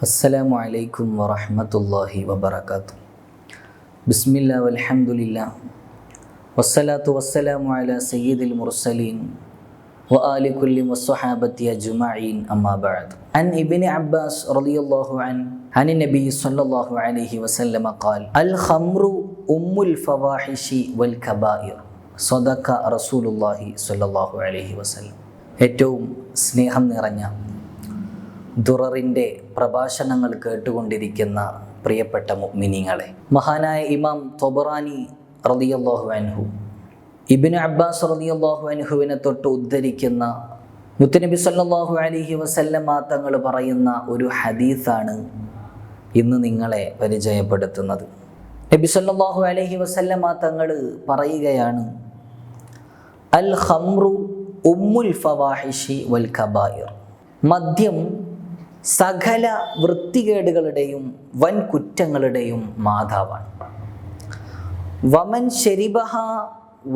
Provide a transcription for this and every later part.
السلام عليكم ورحمة الله وبركاته بسم الله والحمد لله والصلاة والسلام على سيد المرسلين وآل كل والصحابة أجمعين أما بعد عن ابن عباس رضي الله عنه عن النبي صلى الله عليه وسلم قال الخمر أم الفواحش والكبائر صدق رسول الله صلى الله عليه وسلم ഏറ്റവും സ്നേഹം നിറഞ്ഞ ദുററിന്റെ പ്രഭാഷണങ്ങൾ കേട്ടുകൊണ്ടിരിക്കുന്ന പ്രിയപ്പെട്ട മുഅ്മിനീങ്ങളെ മഹാനായ ഇമാം തൊബറാനി റളിയല്ലാഹു അൻഹു ഇബിന് അബ്ബാസ് റളിയല്ലാഹു അൻഹുവിനെ തൊട്ട് ഉദ്ധരിക്കുന്ന മുത്തുനബി സല്ലാഹു അലിഹി വസല്ലമ തങ്ങൾ പറയുന്ന ഒരു ഹദീസാണ് ഇന്ന് നിങ്ങളെ പരിചയപ്പെടുത്തുന്നത്. നബി സല്ലാഹു അലഹി വസല്ലമ തങ്ങൾ പറയുകയാണ് അൽ ഖംറു ഉമ്മുൽ ഫവാഹിഷി വൽ കബായിർ മദ്യം സകല വൃത്തികേടുകളുടെയും വൻ കുറ്റങ്ങളുടെയും മാതാവാണ്. വമൻ ശരിബഹ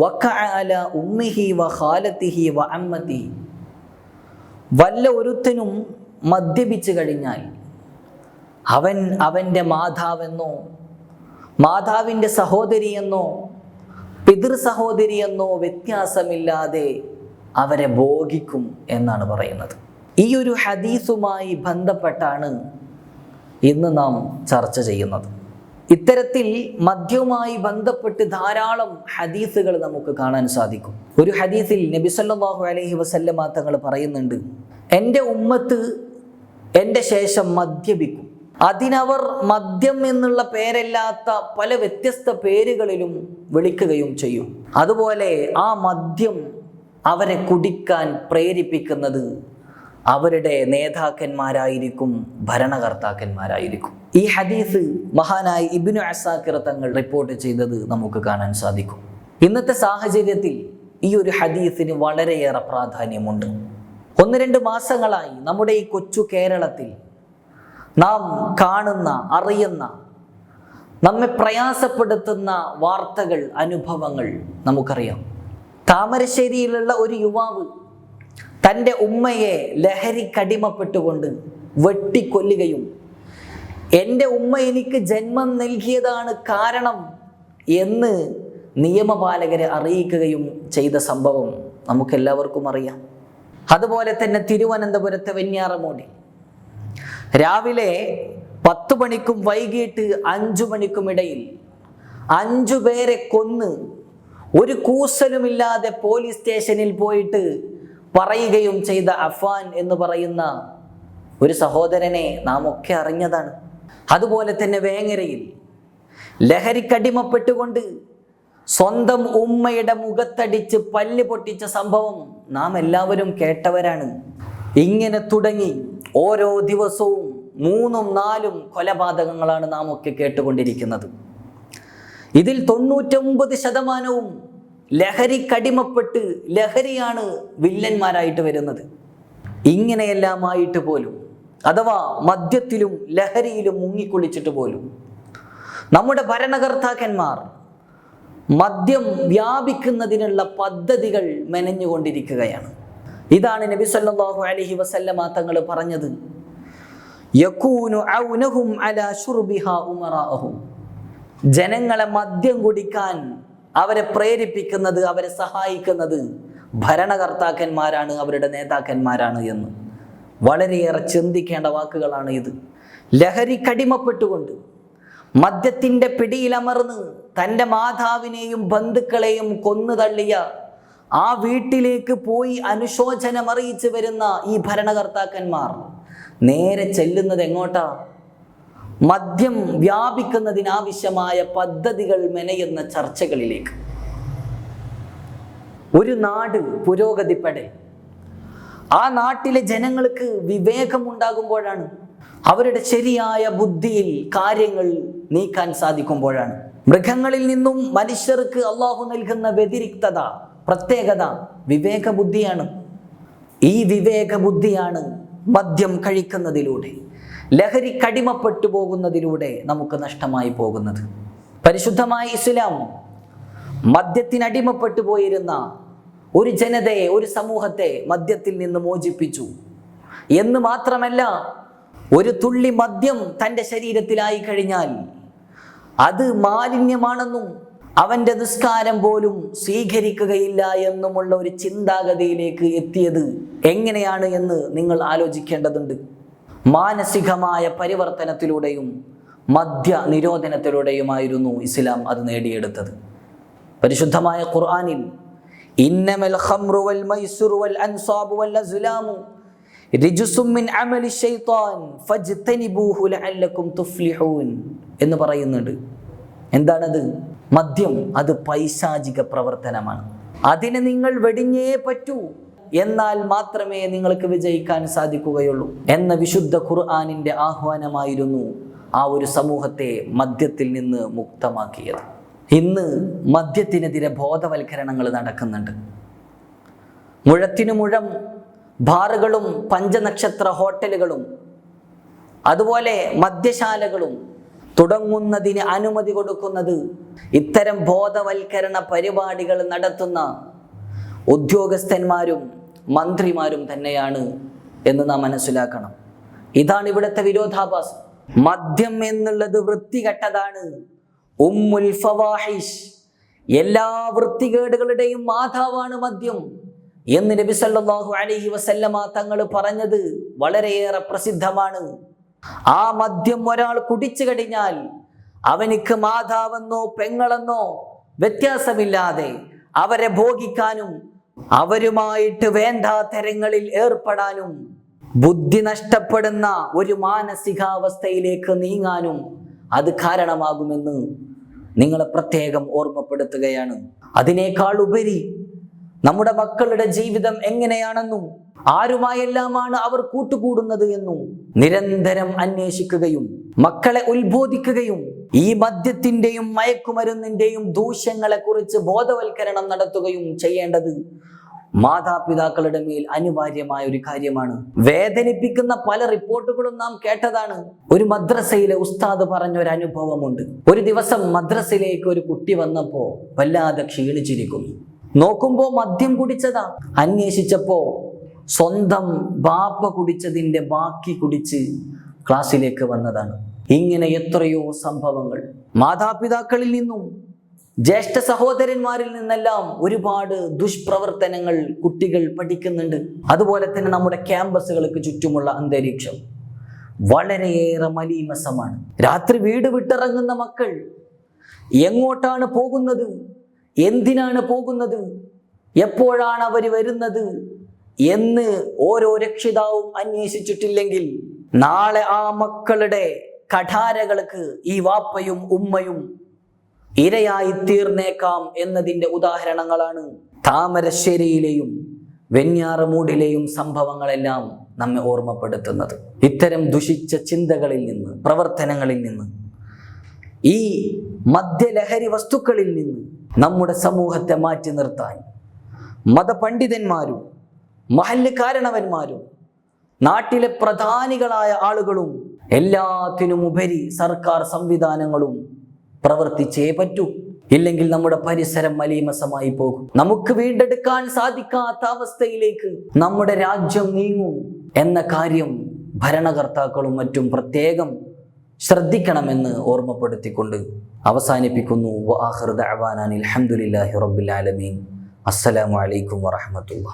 വക്കാല ഉമ്മിഹി വ ഖാലത്തിഹി വ വല്ല ഒരുത്തനും മദ്യപിച്ചു കഴിഞ്ഞാൽ അവൻ അവന്റെ മാതാവെന്നോ മാതാവിന്റെ സഹോദരിയെന്നോ പിതൃ സഹോദരിയെന്നോ വ്യത്യാസമില്ലാതെ അവരെ ഭോഗിക്കും എന്നാണ് പറയുന്നത്. ഈ ഒരു ഹദീസുമായി ബന്ധപ്പെട്ടാണ് ഇന്ന് നാം ചർച്ച ചെയ്യുന്നത്. ഇത്തരത്തിൽ മദ്യവുമായി ബന്ധപ്പെട്ട് ധാരാളം ഹദീസുകൾ നമുക്ക് കാണാൻ സാധിക്കും. ഒരു ഹദീസിൽ നബി സല്ലല്ലാഹു അലൈഹി വസല്ലമ തങ്ങൾ പറയുന്നുണ്ട് എന്റെ ഉമ്മത്ത് എന്റെ ശേഷം മദ്യപിക്കും. അതിനവർ മദ്യം എന്നുള്ള പേരല്ലാത്ത പല വ്യത്യസ്ത പേരുകളിലും വിളിക്കുകയും ചെയ്യും. അതുപോലെ ആ മദ്യം അവരെ കുടിക്കാൻ പ്രേരിപ്പിക്കുന്നത് അവരുടെ നേതാക്കന്മാരായിരിക്കും ഭരണകർത്താക്കന്മാരായിരിക്കും. ഈ ഹദീസ് മഹാനായ ഇബിനു അസാക്കിർ തങ്ങൾ റിപ്പോർട്ട് ചെയ്തത് നമുക്ക് കാണാൻ സാധിക്കും. ഇന്നത്തെ സാഹചര്യത്തിൽ ഈ ഒരു ഹദീസിന് വളരെയേറെ പ്രാധാന്യമുണ്ട്. ഒന്ന് രണ്ട് മാസങ്ങളായി നമ്മുടെ ഈ കൊച്ചു കേരളത്തിൽ നാം കാണുന്ന അറിയുന്ന നമ്മെ പ്രയാസപ്പെടുത്തുന്ന വാർത്തകൾ അനുഭവങ്ങൾ നമുക്കറിയാം. താമരശ്ശേരിയിലുള്ള ഒരു യുവാവ് തന്റെ ഉമ്മയെ ലഹരി ലഹരിക്കടിമപ്പെട്ടുകൊണ്ട് വെട്ടിക്കൊല്ലുകയും എന്റെ ഉമ്മ എനിക്ക് ജന്മം നൽകിയതാണ് കാരണം എന്ന് നിയമപാലകരെ അറിയിക്കുകയും ചെയ്ത സംഭവം നമുക്കെല്ലാവർക്കും അറിയാം. അതുപോലെ തന്നെ തിരുവനന്തപുരത്തെ വെഞ്ഞാറമൂടി. രാവിലെ പത്ത് മണിക്കും വൈകിട്ട് അഞ്ചു മണിക്കും ഇടയിൽ അഞ്ചു പേരെ കൊന്ന് ഒരു കൂസലുമില്ലാതെ പോലീസ് സ്റ്റേഷനിൽ പോയിട്ട് പറയുകയും ചെയ്ത അഫാൻ എന്ന് പറയുന്ന ഒരു സഹോദരനെ നാം ഒക്കെ അറിഞ്ഞതാണ്. അതുപോലെ തന്നെ വേങ്ങരയിൽ ലഹരിക്കടിമപ്പെട്ടുകൊണ്ട് സ്വന്തം ഉമ്മയുടെ മുഖത്തടിച്ച് പല്ല് പൊട്ടിച്ച സംഭവം നാം എല്ലാവരും കേട്ടവരാണ്. ഇങ്ങനെ തുടങ്ങി ഓരോ ദിവസവും മൂന്നും നാലും കൊലപാതകങ്ങളാണ് നാം ഒക്കെ കേട്ടുകൊണ്ടിരിക്കുന്നത്. ഇതിൽ തൊണ്ണൂറ്റൊമ്പത് ശതമാനവും ലഹരിക്കടിമപ്പെട്ട് ലഹരിയാണ് വില്ലന്മാരായിട്ട് വരുന്നത്. ഇങ്ങനെയെല്ലാമായിട്ട് പോലും അഥവാ മദ്യത്തിലും ലഹരിയിലും മുങ്ങിക്കുളിച്ചിട്ട് പോലും നമ്മുടെ ഭരണകർത്താക്കന്മാർ മദ്യം വ്യാപിക്കുന്നതിനുള്ള പദ്ധതികൾ മെനഞ്ഞുകൊണ്ടിരിക്കുകയാണ്. ഇതാണ് നബി സല്ലല്ലാഹു അലൈഹി വസല്ലമ തങ്ങൾ പറഞ്ഞത്. ഔനഹും അലാ ജനങ്ങളെ മദ്യം കുടിക്കാൻ അവരെ പ്രേരിപ്പിക്കുന്നത് അവരെ സഹായിക്കുന്നത് ഭരണകർത്താക്കന്മാരാണ് അവരുടെ നേതാക്കന്മാരാണ് എന്ന്. വളരെയേറെ ചിന്തിക്കേണ്ട വാക്കുകളാണ് ഇത്. ലഹരി കടിമപ്പെട്ടുകൊണ്ട് മദ്യത്തിന്റെ പിടിയിലമർന്ന് തന്റെ മാതാവിനെയും ബന്ധുക്കളെയും കൊന്നു തള്ളിയ ആ വീട്ടിലേക്ക് പോയി അനുശോചനം അറിയിച്ചു വരുന്ന ഈ ഭരണകർത്താക്കന്മാർ നേരെ ചെല്ലുന്നത് എങ്ങോട്ടാ? മദ്യം വ്യാപിക്കുന്നതിനാവശ്യമായ പദ്ധതികൾ മെനയുന്ന ചർച്ചകളിലേക്ക്. ഒരു നാട് പുരോഗതിപ്പെടെ ആ നാട്ടിലെ ജനങ്ങൾക്ക് വിവേകമുണ്ടാകുമ്പോഴാണ് അവരുടെ ശരിയായ ബുദ്ധിയിൽ കാര്യങ്ങൾ നീക്കാൻ സാധിക്കുമ്പോഴാണ്. മൃഗങ്ങളിൽ നിന്നും മനുഷ്യർക്ക് അള്ളാഹു നൽകുന്ന വ്യതിരിക്തത പ്രത്യേകത വിവേകബുദ്ധിയാണ്. ഈ വിവേക ബുദ്ധിയാണ് മദ്യം കഴിക്കുന്നതിലൂടെ ലഹരി കടിമപ്പെട്ടു പോകുന്നതിലൂടെ നമുക്ക് നഷ്ടമായി പോകുന്നത്. പരിശുദ്ധമായ ഇസ്ലാം മദ്യത്തിനടിമപ്പെട്ടു പോയിരുന്ന ഒരു ജനതയെ ഒരു സമൂഹത്തെ മദ്യത്തിൽ നിന്ന് മോചിപ്പിച്ചു. എന്ന് മാത്രമല്ല ഒരു തുള്ളി മദ്യം തന്റെ ശരീരത്തിലായി കഴിഞ്ഞാൽ അത് മാലിന്യമാണെന്നും അവന്റെ നിസ്കാരം പോലും സ്വീകരിക്കുകയില്ല എന്നുമുള്ള ഒരു ചിന്താഗതിയിലേക്ക് എത്തിയത് എങ്ങനെയാണ് എന്ന് നിങ്ങൾ ആലോചിക്കേണ്ടതുണ്ട്. മാനസികമായ പരിവർത്തനത്തിലൂടെയും മദ്യ നിരോധനത്തിലൂടെയുമായിരുന്നു ഇസ്ലാം അത് നേടിയെടുത്തത്. പരിശുദ്ധമായ ഖുർആാനിൽ ഇന്നമൽ വൽ മൈസുർ വൽ അൻസാബു വൽ അസ്ലാമു റിജുസും മിൻ അമലി ഷൈത്താൻ ഫജ്തനിബൂഹു ലഅല്ലകും തുഫ്ലിഹൂൻ എന്ന് പറയുന്നുണ്ട്. എന്താണത്? മദ്യം അത് പൈശാചിക പ്രവർത്തനമാണ്. അതിന് നിങ്ങൾ വെടിഞ്ഞേ പറ്റൂ. എന്നാൽ മാത്രമേ നിങ്ങൾക്ക് വിജയിക്കാൻ സാധിക്കുകയുള്ളൂ എന്ന വിശുദ്ധ ഖുർആാനിന്റെ ആഹ്വാനമായിരുന്നു ആ ഒരു സമൂഹത്തെ മദ്യത്തിൽ നിന്ന് മുക്തമാക്കിയത്. ഇന്ന് മദ്യത്തിനെതിരെ ബോധവൽക്കരണങ്ങൾ നടക്കുന്നുണ്ട്. മുഴത്തിനു മുഴം ബാറുകളും പഞ്ചനക്ഷത്ര ഹോട്ടലുകളും അതുപോലെ മദ്യശാലകളും തുടങ്ങുന്നതിന് അനുമതി കൊടുക്കുന്നത് ഇത്തരം ബോധവൽക്കരണ പരിപാടികൾ നടത്തുന്ന ഉദ്യോഗസ്ഥന്മാരും മന്ത്രിമാരും തന്നെയാണ് എന്ന് നാം മനസ്സിലാക്കണം. ഇതാണ് ഇവിടുത്തെ വിരോധാഭാസം. മദ്യം എന്നുള്ളത് വൃത്തികെട്ടതാണ്. ഉമ്മുൽ ഫവാഹിഷ് എല്ലാ വൃത്തികേടുകളുടെയും മാതാവാണ് മദ്യം എന്ന് നബി സല്ലല്ലാഹു അലൈഹി വസല്ലമ തങ്ങൾ പറഞ്ഞത് വളരെയേറെ പ്രസിദ്ധമാണ്. ആ മദ്യം ഒരാൾ കുടിച്ചു കഴിഞ്ഞാൽ അവനിക്ക് മാതാവെന്നോ പെങ്ങളെന്നോ വ്യത്യാസമില്ലാതെ അവരെ ഭോഗിക്കാനും അവരുമായിട്ട് വേണ്ടാതരങ്ങളിൽ ഏർപ്പെടാനും ബുദ്ധി നഷ്ടപ്പെടുന്ന ഒരു മാനസികാവസ്ഥയിലേക്ക് നീങ്ങാനും അത് കാരണമാകുമെന്ന് നിങ്ങളെ പ്രത്യേകം ഓർമ്മപ്പെടുത്തുകയാണ്. അതിനേക്കാൾ ഉപരി നമ്മുടെ മക്കളുടെ ജീവിതം എങ്ങനെയാണെന്നും ആരുമായെല്ലാമാണ് അവർ കൂട്ടുകൂടുന്നത് എന്നും നിരന്തരം അന്വേഷിക്കുകയും മക്കളെ ഉത്ബോധിക്കുകയും ഈ മദ്യത്തിന്റെയും മയക്കുമരുന്നിന്റെയും ദൂഷ്യങ്ങളെ കുറിച്ച് ബോധവൽക്കരണം നടത്തുകയും ചെയ്യേണ്ടത് മാതാപിതാക്കളുടെ മേൽ അനിവാര്യമായ ഒരു കാര്യമാണ്. വേദനിപ്പിക്കുന്ന പല റിപ്പോർട്ടുകളും നാം കേട്ടതാണ്. ഒരു മദ്രസയിലെ ഉസ്താദ് പറഞ്ഞ ഒരു അനുഭവമുണ്ട്. ഒരു ദിവസം മദ്രസയിലേക്ക് ഒരു കുട്ടി വന്നപ്പോ വല്ലാതെ ക്ഷീണിച്ചിരിക്കുന്നു. നോക്കുമ്പോൾ മദ്യം കുടിച്ചതാ. അന്വേഷിച്ചപ്പോ സ്വന്തം ബാപ്പ കുടിച്ചതിന്റെ ബാക്കി കുടിച്ച് ക്ലാസ്സിലേക്ക് വന്നതാണ്. ഇങ്ങനെ എത്രയോ സംഭവങ്ങൾ. മാതാപിതാക്കളിൽ നിന്നും ജ്യേഷ്ഠ സഹോദരന്മാരിൽ നിന്നെല്ലാം ഒരുപാട് ദുഷ്പ്രവർത്തനങ്ങൾ കുട്ടികൾ പഠിക്കുന്നുണ്ട്. അതുപോലെ തന്നെ നമ്മുടെ ക്യാമ്പസുകൾക്ക് ചുറ്റുമുള്ള അന്തരീക്ഷം വളരെയേറെ മലീമസമാണ്. രാത്രി വീട് വിട്ടിറങ്ങുന്ന മക്കൾ എങ്ങോട്ടാണ് പോകുന്നത്? എന്തിനാണ് പോകുന്നത്? എപ്പോഴാണ് അവർ വരുന്നത്? എന്ന് ഓരോ രക്ഷിതാവും അന്വേഷിച്ചിട്ടില്ലെങ്കിൽ നാളെ ആ മക്കളുടെ കഠാരകൾക്ക് ഈ വാപ്പയും ഉമ്മയും ഇരയായി തീർന്നേക്കാം എന്നതിന്റെ ഉദാഹരണങ്ങളാണ് താമരശ്ശേരിയിലെയും വെഞ്ഞാറമൂടിലെയും സംഭവങ്ങളെല്ലാം നമ്മെ ഓർമ്മപ്പെടുത്തുന്നത്. ഇത്തരം ദുഷിച്ച ചിന്തകളിൽ നിന്ന് പ്രവർത്തനങ്ങളിൽ നിന്ന് ഈ മദ്യലഹരി വസ്തുക്കളിൽ നിന്ന് നമ്മുടെ സമൂഹത്തെ മാറ്റി നിർത്താൻ മതപണ്ഡിതന്മാരും മഹല്ല് കാരണവന്മാരും നാട്ടിലെ പ്രധാനികളായ ആളുകളും എല്ലാത്തിനും ഉപരി സർക്കാർ സംവിധാനങ്ങളും പ്രവർത്തിച്ചേ പറ്റൂ. ഇല്ലെങ്കിൽ നമ്മുടെ പരിസരം മലീമസമായി പോകും. നമുക്ക് വീണ്ടെടുക്കാൻ സാധിക്കാത്ത അവസ്ഥയിലേക്ക് നമ്മുടെ രാജ്യം നീങ്ങും എന്ന കാര്യം ഭരണകർത്താക്കളും മറ്റും പ്രത്യേകം ശ്രദ്ധിക്കണമെന്ന് ഓർമ്മപ്പെടുത്തിക്കൊണ്ട് അവസാനിപ്പിക്കുന്നു. അലഹമുല്ലാഹി അസ്സലാമു അലൈക്കും വറഹമത്തുള്ള